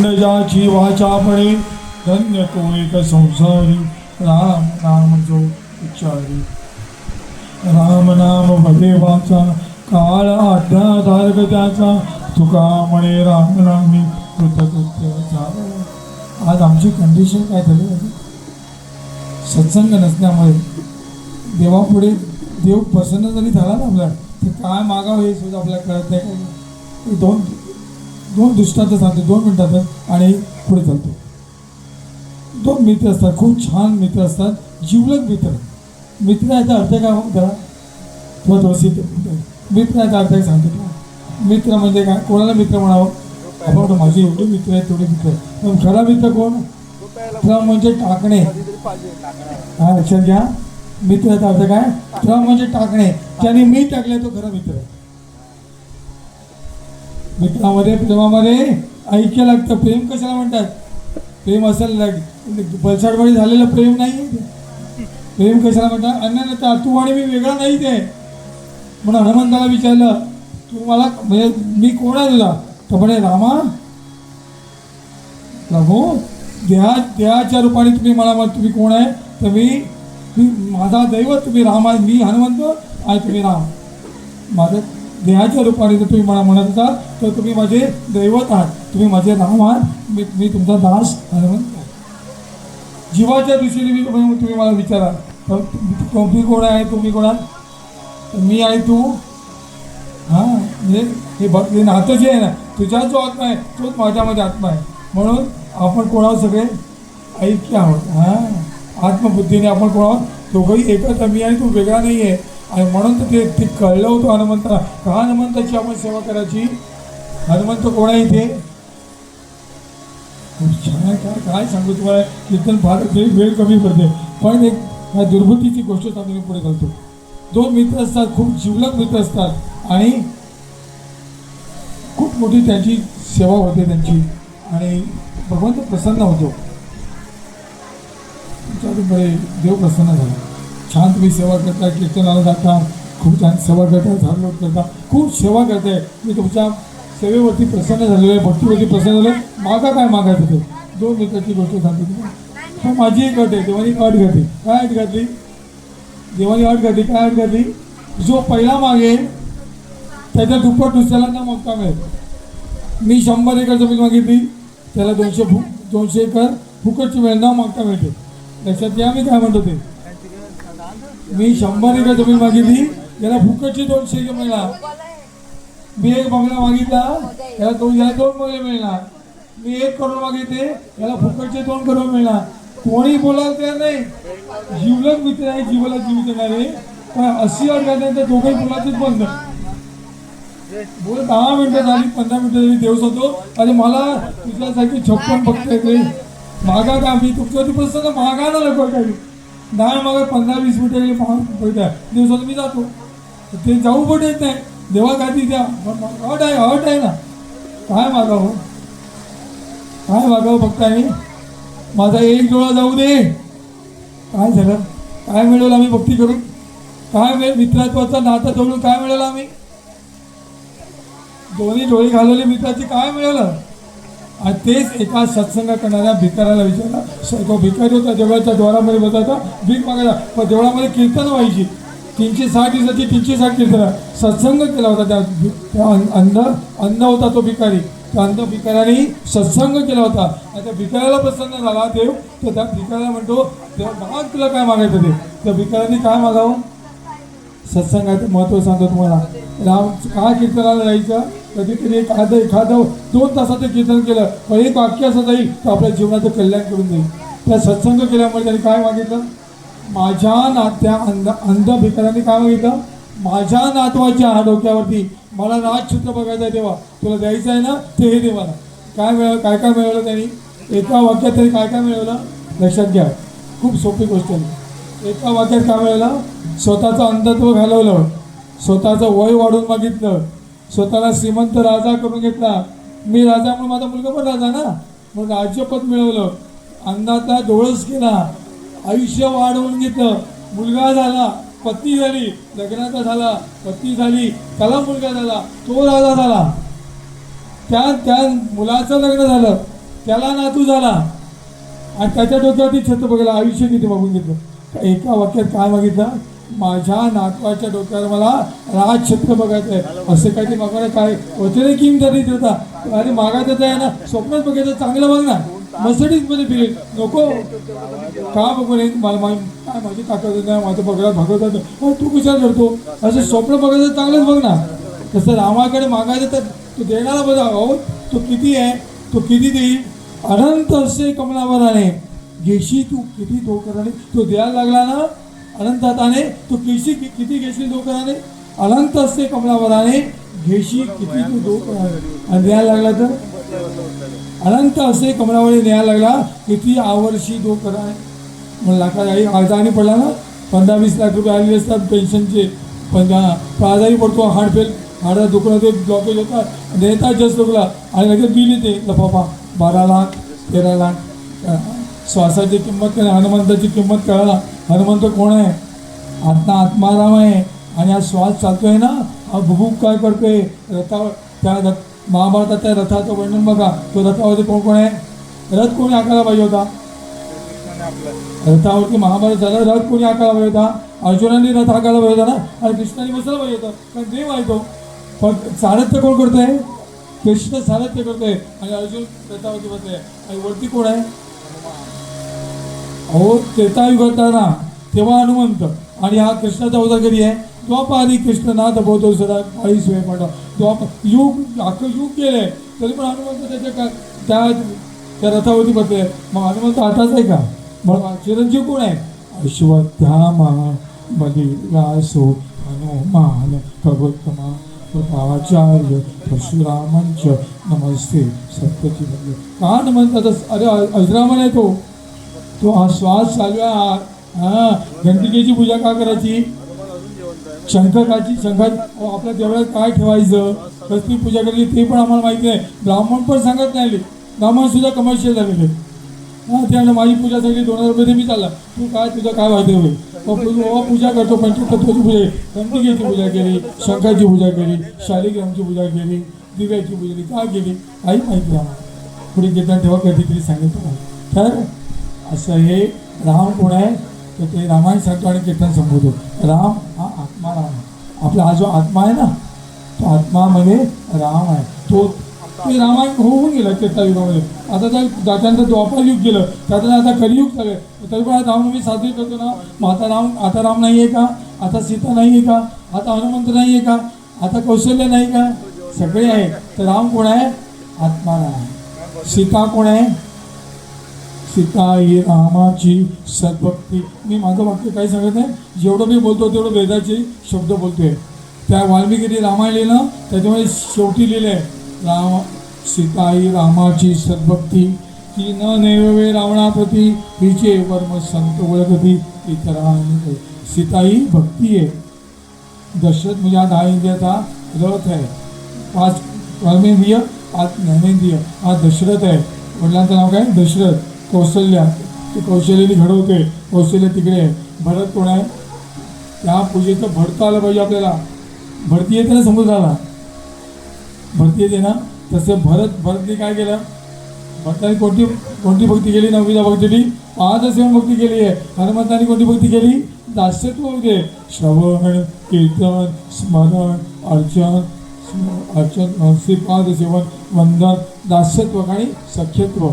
खंडजाची वाचापणे धन्य तो एक संसारी. राम नाम जो उच्चारी. राम नाम भले वाचा काळ अध्याधारक त्याचा. तुका म्हणे राम नामी कृतकृत्य झालं आज आमची कंडिशन काय झाली सत्संग नसल्यामुळे देवापुढे देव प्रसन्न जरी झाला ना आपल्या तर काय मागावं हे सुद्धा आपल्याला कळत नाही. दोन दोन दृष्टांत सांगतो दोन मिनटात आणि पुढे चालतो. दोन मित्र असतात खूप छान मित्र असतात जिवलग मित्र. मित्र याचा अर्थ काय करा जरा थोडं थोडंशी मित्र याचा अर्थ काय सांगतो मित्र म्हणजे काय? कोणाला मित्र म्हणावं? आपण माझे एवढे मित्र आहेत तेवढे मित्र आहेत. पण खरा मित्र कोण? मित्र म्हणजे टाकणे. हा लक्षात घ्या. मित्राचा अर्थ काय? प्र म्हणजे टाकणे. ज्याने मी टाकले तो खरा मित्र आहे. मित्रामध्ये प्रेमामध्ये ऐक्य लागतं. प्रेम कशाला म्हणतात? प्रेम असायला लाग- बलसाडवाडी झालेलं प्रेम नाही. प्रेम कशाला म्हणतात? अन्य तू आणि मी वेगळा नाही ते. म्हणून हनुमंताला विचारलं तू मला म्हणजे मी कोण आहे तुला? तर म्हणे रामा. प्रभू देहा देहाच्या रूपाने तुम्ही मला म्हण तुम्ही कोण आहे? तर मी मी माझा दैवत तुम्ही राम आहे मी हनुमंत आणि तुम्ही राम. माझं देहाच्या रूपाने जर तुम्ही मला म्हणत असाल तर तुम्ही माझे दैवत आहात. तुम्ही माझे राम आहात. मी मी तुमचा दास हनुमंत जीवाच्या दृष्टीने मी तुम्ही मला विचारा. तर तुम्ही कोण आहे? तुम्ही कोण आहात? तर मी आहे तू. हां म्हणजे हे भक् नातं जे आहे ना तुझ्या जो आत्मा आहे तोच माझ्यामध्ये आत्मा आहे. म्हणून आपण कोणावर सगळे ऐक्य आहोत? हां आत्मबुद्धीने आपण कोणावर दोघंही एकच आहे. मी आणि तू वेगळा नाही आहे आणि म्हणून तर ते ते कळलं होतं हनुमंताला. का हनुमंताची आपण सेवा करायची? हनुमंत कोण आहे इथे? खूप छान आहे. काय काय सांगू तुम्हाला? कीर्तन फार वेळ वेळ कमी पडते पण एक ह्या दुर्बुद्धीची गोष्ट सांगून मी पुढे घालतो. दोन मित्र असतात खूप जिवलग मित्र असतात. आणि खूप मोठी त्यांची सेवा होते त्यांची. आणि भगवंत प्रसन्न होतो. तुमच्याकडे देव प्रसन्न झाला. छान तुम्ही सेवा करता कीर्तनाला जाता खूप छान सेवा करता झाडलोट करता. खूप सेवा करताय. मी तुमच्या सेवेवरती प्रसन्न झालेलो आहे भक्तीवरती प्रसन्न झालो आहे. मागा काय मागायचं ते? दोन मिनिटाची गोष्ट सांगतो तुम्हाला. माझी एक अट आहे देवानी अट घातली. काय अट घातली? देवानी अट घातली काय अट घातली? जो पहिला मागेल त्याच्या दुप्पट दुसऱ्याला न मागता मिळेल? मी शंभर एकर जमीन मागितली त्याला दोनशे फु दोनशे एकर फुकटची मिळेल न मागता मिळते. लक्षात घ्या मी काय म्हणतो ते मी शंभर एकर जमीन मागितली? त्याला फुकटची दोनशे एकर मिळणार. मी एक बंगला मागितला त्याला दोन याला दोन बंगले मिळणार. मी एक करोड मागितले याला फुकटचे दोन करोड मिळणार. कोणी बोलायला तयार नाही. जीवलग मित्र आहे जीवाला जीव देणारे पण अशी अट घातल्यानंतर दोघे बोलायचंच बंद. बोल दहा मिनिटं झाली पंधरा मिनिटं झाली देव होतो. आणि मला तुझ्यासाठी छप्पन फक्त येते मागा का मी तुमच्या प्रसन्न मागा ना लोक काही. नाही मग पंधरा वीस मिनिटं पाहून बैठा दिवसात मी जातो. ते जाऊ पण येत नाही. देवा गादी द्या. अट आहे अट आहे ना. काय मागावं? काय मागावं भक्तांनी? माझा एक डोळा जाऊ दे. काय झालं? काय मिळवलं आम्ही भक्ती करून? काय मिळेल मित्रत्वाचं नाता जोडून काय मिळवलं आम्ही? दोन्ही डोळे घालवले मित्राचे. काय मिळालं? आणि तेच एका सत्संग करणाऱ्या भिकाऱ्याला विचारला. स- तो भिकारी होता देवळाच्या द्वारामध्ये बसायचा भीक मागायला. पण देवळामध्ये कीर्तन व्हायची. तीनशे साठ दिवसाची तीनशे साठ कीर्तन. सत्संग केला होता त्या त्या अंध अंध होता तो भिकारी. त्या अंध भिकाऱ्याने सत्संग केला होता. आणि त्या भिकाऱ्याला प्रसन्न झाला देव. तर त्या भिकाऱ्याला म्हणतो तेव्हा माग तुला काय मागायचं ते? त्या भिकाऱ्याने काय मागावं? सत्संगाचं महत्त्व सांगतो तुम्हाला. राम का कीर्तनाला जायचं? कधी कधी एखादं एखादं दोन तासाचं कीर्तन केलं पण एक वाक्य असं जाईल तर आपल्या जीवनाचं कल्याण करून देईल. त्या सत्संग केल्यामुळे त्यांनी काय मागितलं? माझ्या नात्या अंध अंध भिकाऱ्यांनी काय मागितलं? माझ्या नातवाच्या डोक्यावरती मला राजछत्र बघायचं आहे तेव्हा. तुला द्यायचं आहे ना? ते हे दे मला काय मिळव काय काय मिळवलं त्यांनी? एका वाक्यात त्यांनी काय काय मिळवलं लक्षात घ्या. खूप सोपी गोष्ट आहे. एका वाक्यात काय मिळालं? स्वतःचं अंधत्व घालवलं. स्वतःचं वय वाढून मागितलं. स्वतःला श्रीमंत राजा करून घेतला. मी राजा म्हणून माझा मुलगा पण राजा ना? मग राज्यपद मिळवलं. अन्नाचा डोळस केला. आयुष्य वाढवून घेतलं. मुलगा झाला. पत्नी झाली. लग्नाचा झाला. पत्नी झाली. त्याला मुलगा झाला. तो राजा झाला. त्या त्या मुलाचं लग्न झालं. त्याला नातू झाला. आणि त्याच्या डोक्यावरती छत्र बघायला आयुष्य किती मागून घेतलं. एका वाक्यात काय मागितलं? माझ्या नातवाच्या डोक्यावर मला राजछत्र बघायचं. आहे असं काही ते आहे काय? वचने किंग तरी होता. अरे मागायचं तर आहे ना. स्वप्नच बघायचं. चांगलं बघ ना. मर्सिडीजमध्ये फिरेल नको. का बघू नये मला काय माझी ताकद नाही माझं बघायला भागवत नाही तू कशाला करतो. असं स्वप्न बघायचं चांगलंच बघ ना. तसं रामाकडे मागायचं तर तो देणारा बघा. अहो तो किती आहे? तो किती देईल? अनंत असे कमलावराने घेशी तू किती दोकराने तो द्यायला लागला ना? अनंत हाताने तो किशी किती घेशील दोकराने अनंत असते कमलावराने घेशी किती तू दोकराने आणि न्याय लागला तर? अनंत असे कमलावरी न्यायला लागला किती आवर्षी दोकराने मग लाखात आई आजारी पडला ना? पंधरा वीस लाख रुपये आलेले असतात पेन्शनचे. पण आजारी पडतो हार्ड फेल हाडा दुखणं ते ब्लॉकेज होतात नेता जस्ट दुखला आणि लगेच बिल येते. लफाफा बारा लाख तेरा लाख. श्वासाची किंमत कळली हनुमंताची किंमत कळाला. हनुमंत कोण आहे? आत्ता आत्माराम आहे. आणि हा श्वास चालतोय ना? हा भुभुक काय करतोय? रथावर त्या रथ महाभारतात त्या रथाचं वर्णन बघा. तो रथावरती कोण कोण आहे? रथ कोणी आकायला पाहिजे होता? रथावरती महाभारत झाला रथ कोणी आकायला पाहिजे होता? अर्जुनाने रथ आकायला पाहिजे होता ना? आणि कृष्णाने बसला पाहिजे होता. कारण देव आहे तो. पण सारथ्य कोण करतोय? कृष्ण सारथ्य करतोय. आणि अर्जुन रथावरती बसतोय. आणि वरती कोण आहे? अहो त्रेतायुगात तेव्हा हनुमंत. आणि हा कृष्णाचा अवतार आहे. द्वापारी कृष्ण नाथ बोधो सदा काळी सोय पाठव द्वाप युग अख्खं युग गेलंय. तरी पण हनुमंत त्याच्या का त्या त्या रथावरती बसले मग हनुमंत आताच आहे का? मग चिरंजीव कोण आहे? अश्वत्थामा बलिरासो हनुमान कवतमा कृपाचार्य परशुरामांच. नमस्ते सत्यची बंधू का हनुमंत? अरे अजरामन आहे तो. तो हा श्वास चालू आहे. हा हा. पूजा का करायची? शंखकाची शंखा आपल्या देवळात काय ठेवायचं? कसली पूजा करायची ते पण आम्हाला माहिती नाही. ब्राह्मण पण सांगत नाही ब्राह्मण सुद्धा कमर्शियल झालेले हा ते माझी पूजा सगळी दोन हजार रुपये दे, मी चालला. तू काय तुझं काय माहिती होईल बाबा पूजा करतो. पंचतत्वाची पूजा गणपतीची पूजा केली शंखाची पूजा केली शालिग्रामची पूजा केली दिव्याची पूजा केली काय केली? काही माहिती आम्हाला. पुढे घेताना तेव्हा कधीतरी सांगितलं तर असं हे राम कोण आहे? तर ते रामायण सांगतो आणि कीर्तन संबोधतो राम हा आत्मा राम आहे. आपला हा जो आत्मा आहे ना तो आत्मामध्ये राम आहे. तो ते रामायण होऊन गेलं त्रेतायुगामध्ये आता त्या त्याच्यानंतर द्वापर युग गेलं त्याच्यानंतर आता कलियुग चालू आहे तरी पण आता रामनवमी साजरी करतो ना मग आता राम आता राम नाही आहे का? आता सीता नाही आहे का? आता हनुमंत नाही आहे का? आता कौशल्य नाही का? सगळे आहे तर राम कोण आहे? आत्मा राम सीता कोण आहे? सीताई रामाची सद्भक्ती मी माझं वाक्य काही सांगत नाही जेवढं मी बोलतो तेवढं वेदाचे शब्द बोलतोय. त्या वाल्मिकीने रामायण लिहिलं त्याच्यामुळे शेवटी लिहिलं आहे राम सीता ही रामाची सद्भक्ती ती न नेवे रावणाप्रती हिचे वर्म संत ओळखती इतरांनी सीता ही भक्ती आहे. दशरथ म्हणजे हा दहा इंद्रियाचा रथ आहे. पाच कर्मेंद्रिय पाच ज्ञानेंद्रिय. हा दशरथ आहे. वडिलांचं नाव काय? दशरथ. कौशल्या ते कौशल्याने घडवते कौशल्य तिकडे आहे. भरत कोण आहे? त्या पूजेचं भरता आलं पाहिजे आपल्याला. भरती येते ना समुद्राला भरती येते ना? तसं भरत भरतने काय केलं? भरताने कोणती कोणती भक्ती केली? नववीला भक्तीने पाहतसेवन पाच भक्ती केली आहे. हनुमंताने कोणती भक्ती केली? दास्यत्व होते. श्रवण कीर्तन स्मरण अर्चन स्म- अर्चन श्रीपाद सेवन वंदन दास्यत्व आणि सख्यत्व.